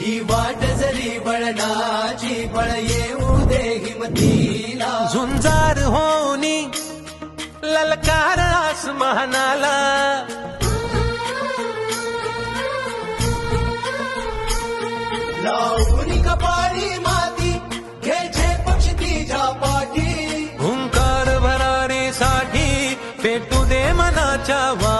ही वाट जरी बळणाची बळ येऊ दे हिमतीला. झुंजार होनी ललकार आसमानाला. लावणी कपाळी माती घ्यायचे पक्ष तिच्या पाठी. हुंकार भरारीसाठी पेटू दे मनाच्या वाती